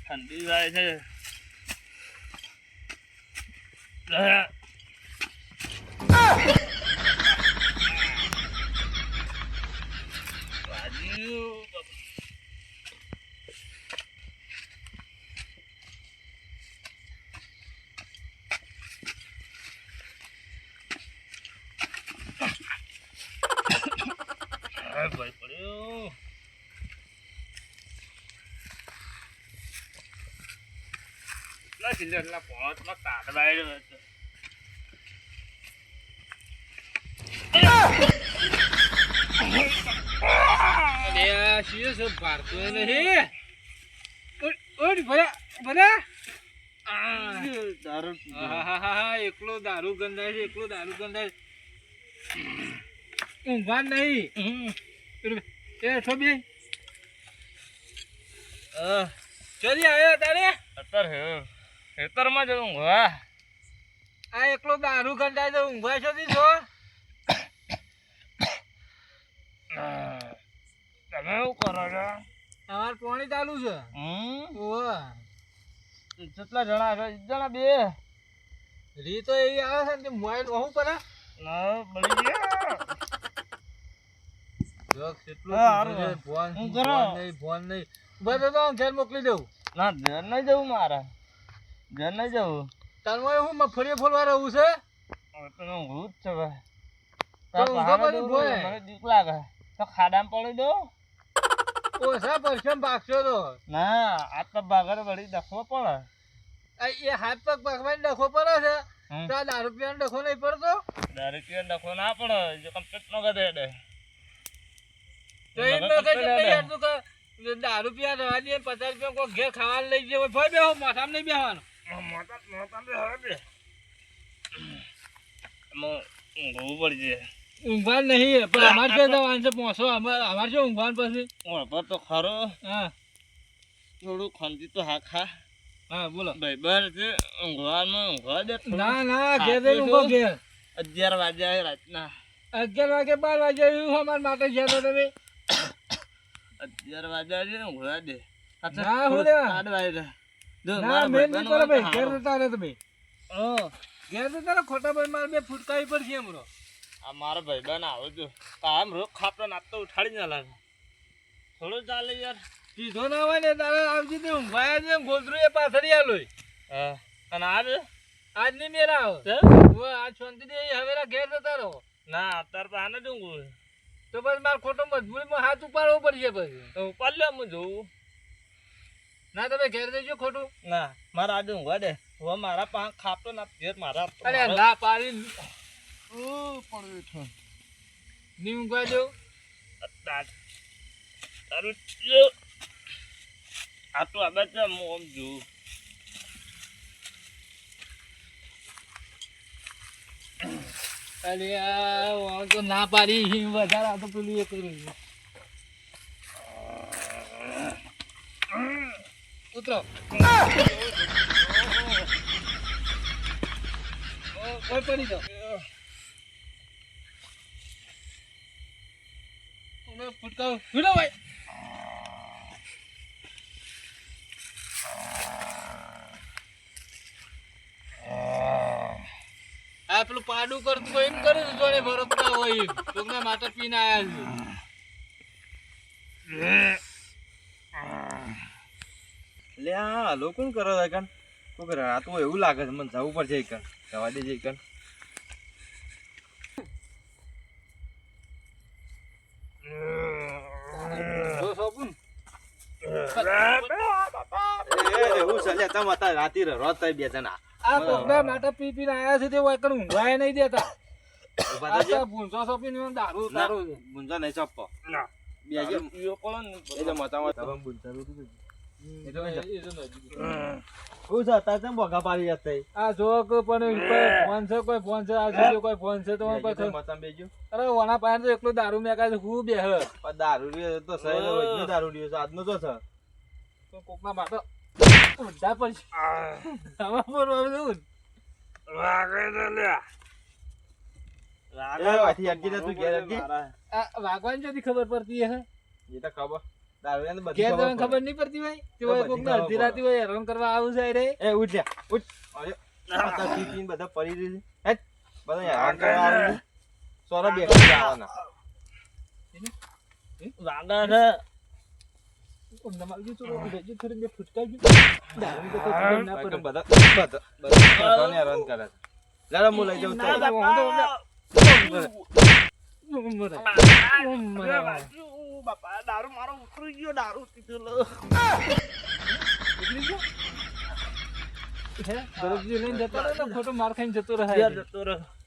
ઠંડી જાય છે આ. વાગ્યું. આ ભાઈ પડ્યો કેટલા કિલ્લો એટલા પાંચમાં કાઢવા આવ્યો હતો અરે શિયો સબ પાડતો નહીં ઉઠ, ઉઠ, ભલા, ભલા. આ. દારૂ પીધો. આહાહાહા, એકલો દારૂ ગંધાય છે એકલો દારૂ ગંધાય. ઊંઘવા નહીં છો બે ચોરી આવ્યો તારે અત્યારે ખેતરમાં જ ઊંઘવા આ એકલો દારૂ ગંધાય તો ઊંઘવા છો? છો તમે શું કરો છો? તમારે પાણી ચાલુ છે. કેટલા જણા છો? જણા બે? રી તો એવી આવે છે ને મોબાઈલ ઓહું પડે. ના બળી ગયા. જો કેટલું ફોન? નહીં ફોન નહીં. બસ તો ઘેર મોકલી દઉં. ના ઘર નહીં જવું મારે. ઘર નહીં જવું મોય હું મફળીએ ફોલવા રહું છે? હવે તો ઊંઘવું જ છે ભાઈ ઊંઘો. મને દીક લાગે. તો ખાડામાં પડી દો. ઓછા પરસેમ ભાગશો તો. ના આ તો ભાગર વળી દખવો પડે. એ હાથ પગ પકવાઈને ડખો પડે છે. તો દારૂ પીવાનો ડખો નહીં પડતો? દારૂ પીવા દખો ના પડે. જો કમ્પ્લીટ ન કરે દે તો એમ ન કહે દારૂ પીવા રવા દે પચાસ રૂપિયા કોઈ ઘેર ખાવાનું લઈ જાય ભાઈ બેહો માથામાં નહીં બેહવાનું. મોટા મોટા બે હવે બે. ઊંઘવું પડી જાય ઊંઘવાનું નહીં પણ અમારે શું જવાનું છે પહોંચો. અમારે અમારે શું ઊંઘવાનું પછી? ઊંઘવા તો ખરો. હા. થોડું ખંતી તો હા ખા. હા બોલો. ભાઈ બર છે. ઊંઘવાનું ઊંઘવા દે. ના ના ઘેર જઈને ઊંઘો ઘેર. અગિયાર વાગ્યા રાતના. અગિયાર વાગે બાર વાગે આવ્યું અમારા માટે છે તમે. અગિયાર વાગ્યા છે ને ઊંઘવા દે. ના, હું. આડ વાગ્યા. જો, ના મેન નહીં કરો ભાઈ ઘેર જતા રહો તમે. હા. ઘેર જતા રહો ખોટા ભાઈ મારે બે ફૂટકાવી પડશે હમણાં. આ મારા ભાઈબંધ આવે છે. કામ રોજ ખાપતો નાખતો ઉઠાડી ના લાગે. થોડું ચાલે યાર. સીધો ના હોય ને તારે આવજી તે ઊંઘાયા છે ગોદરું એ પાછળ આલો હા. અને આજ નહીં મેરા આવો? ઓ આજ શાંતિ દે હવેરા ઘેર જતા રહો. ના અત્યારે તો આને જ તો બસ મારે ખોટો મજબૂરીમાં હાથ ઉપાડવો પડશે પછી. તો ઉપર લે હું જોઉં. ના તમે ઘેર જજો ખોટું. ના મારા આજે ઊંઘવા દે. હવે મારા પાંખ ખાપતો ના ઘેર મારા અરે ના પાડી. ઓ, પડ્યું છે. નહીં ઊંઘવા દઉં? તાર- જો- આ તો આ બાજુ હું આમ જોઉં. અરે આ તો ના પાડી. વધારે આ તો પેલું એ કર્યું આ પેલું પાડું કરતું હોય એમ કરે છે, જોડે ભરતતા હોય. એમ કોકના માટે પીને આવ્યા છે. લે આ લોકો કોણ કરો છે કન? કોક કરે? આ એવું લાગે છે મને જવું પડશે કન જવા દેજે અત્યારે રાતી રોજ થાય બે જણા આ. કોકના માટે પી પીને આયા છે તે હોય કણ ઊંઘવાય નહીં દેતા. ભૂંસો સોપીને એનો દારૂ મુંજા નહીં ચપ્પો ના. બે જે ને એ તો મતામાં તમે. હું અત્યારે કેમ બોગા પાડી જતા આ જો પણ ફોન છે કોઈ ફોન છે આ જોજો કોઈ ફોન છે તો કોઈ મતામાં બેજો અરે વણા પાસે તો એકલો દારૂ મેકાય છે હું બે હે પણ દારૂ તો સહી દારૂ રહ્યો છે તો છે તો કોકના માટે ઊંધા પડશે આ, આમાં બોલવાનું વાગે છે લ્યા. એ વાથી અડકી જા તું ઘેર અડકી. આ વાગવાની ક્યાંથી ખબર પડતી હે એ તો ખબર ઘેર જવાની ખબર ખબર નહીં પડતી હોય તો હોય બધી અડધી પડે. હોય હેરાન કરવા આવું છે રે. એ ઉઠ લ્યા ઉઠ. અરે આ તો પી પીને બધા પડી રહી છે. બધા હેરાન કરવા આવે સોરા વાગે બે કોઈ ખબર ના બધા ચાલ. બાપા. દારૂ મારો ઉતરી ગયો દારૂ પીધેલો. નીકળી ગયો? હે? ગરબજી લઈને જતો રહે તો ખોટો માર ખાઈને જતો રહે જતો રહ્યો.